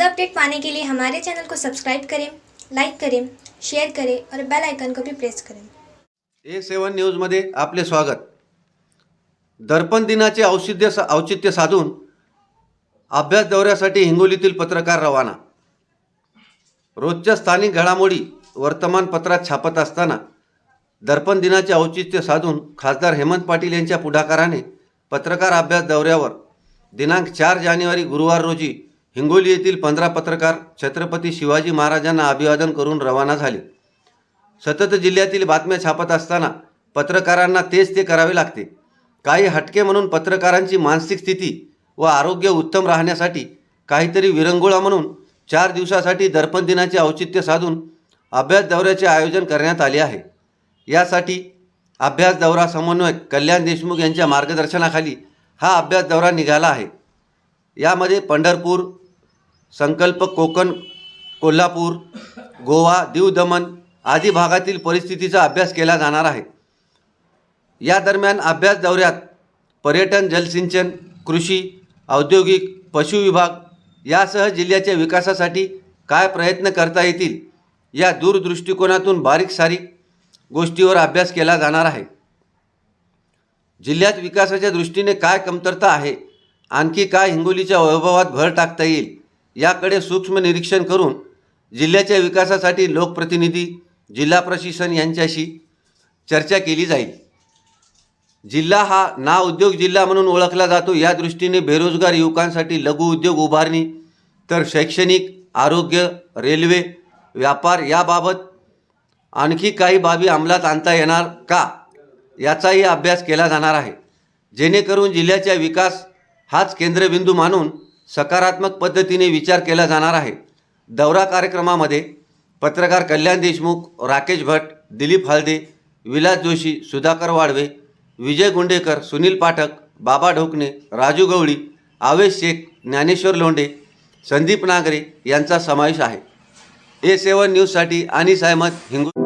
ताज़ा अपडेट पाने के लिए हमारे चैनल को सब्सक्राइब करें लाइक करें शेयर करें और बेल आइकन को भी प्रेस करें। ए सेवन न्यूजमध्ये आपले स्वागत. दर्पण दिनाचे औचित्य औचित्य साधून अभ्यास दौऱ्यासाठी हिंगोलीतील पत्रकार रवाना. रोजच्या स्थानिक घडामोडी वर्तमानपत्रात छापत असताना दर्पण दिनाचे औचित्य साधून खासदार हेमंत पाटील यांच्या पुढाकाराने पत्रकार अभ्यास दौऱ्यावर दिनांक चार जानेवारी गुरुवार रोजी हिंगोली येथील पंधरा पत्रकार छत्रपती शिवाजी महाराजांना अभिवादन करून रवाना झाले. सतत जिल्ह्यातील बातम्या छापत असताना पत्रकारांना तेच ते करावे लागते. काही हटके म्हणून पत्रकारांची मानसिक स्थिती व आरोग्य उत्तम राहण्यासाठी काहीतरी विरंगुळा म्हणून चार दिवसासाठी दर्पण दिनाचे औचित्य साधून अभ्यास दौऱ्याचे आयोजन करण्यात आले आहे. यासाठी अभ्यास दौरा समन्वयक कल्याण देशमुख यांच्या मार्गदर्शनाखाली हा अभ्यास दौरा निघाला आहे. यामध्ये पंढरपूर संकल्प कोकण कोल्हापूर गोवा दीव दमण आदी भागातील परिस्थितीचा अभ्यास केला जाणार आहे. या दरम्यान अभ्यास दौऱ्यात पर्यटन जलसिंचन कृषी औद्योगिक पशु विभाग यासह जिल्ह्याच्या विकासासाठी काय प्रयत्न करता येतील या दूरदृष्टिकोनातून बारीक सारीक गोष्टीवर अभ्यास केला जाणार आहे. जिल्ह्यात विकासाच्या दृष्टीने काय कमतरता आहे आणखी काय हिंगोलीच्या वैभवात भर टाकता येईल याकडे सूक्ष्म निरीक्षण करून जिल्ह्याच्या विकासासाठी लोकप्रतिनिधी जिल्हा प्रशासन यांच्याशी चर्चा केली जाईल. जिल्हा हा ना उद्योग जिल्हा म्हणून ओळखला जातो. या दृष्टीने बेरोजगार युवकांसाठी लघु उद्योग उभारणी तर शैक्षणिक आरोग्य रेल्वे व्यापार याबाबत आणखी काही बाबी अंमलात आणता येणार का याचाही अभ्यास केला जाणार आहे. जेणेकरून जिल्ह्याचा विकास हाच केंद्रबिंदू मानून सकारात्मक पद्धतीने विचार केला जाणार आहे. दौरा कार्यक्रमामध्ये पत्रकार कल्याण देशमुख राकेश भट दिलीप हालदे विलास जोशी सुधाकर वाडवे विजय गुंडेकर सुनील पाठक बाबा ढोकणे राजू गवळी आवेश शेख ज्ञानेश्वर लोंढे संदीप नागरे यांचा समावेश आहे. ए सेवन न्यूजसाठी अनिस अहमद हिंगू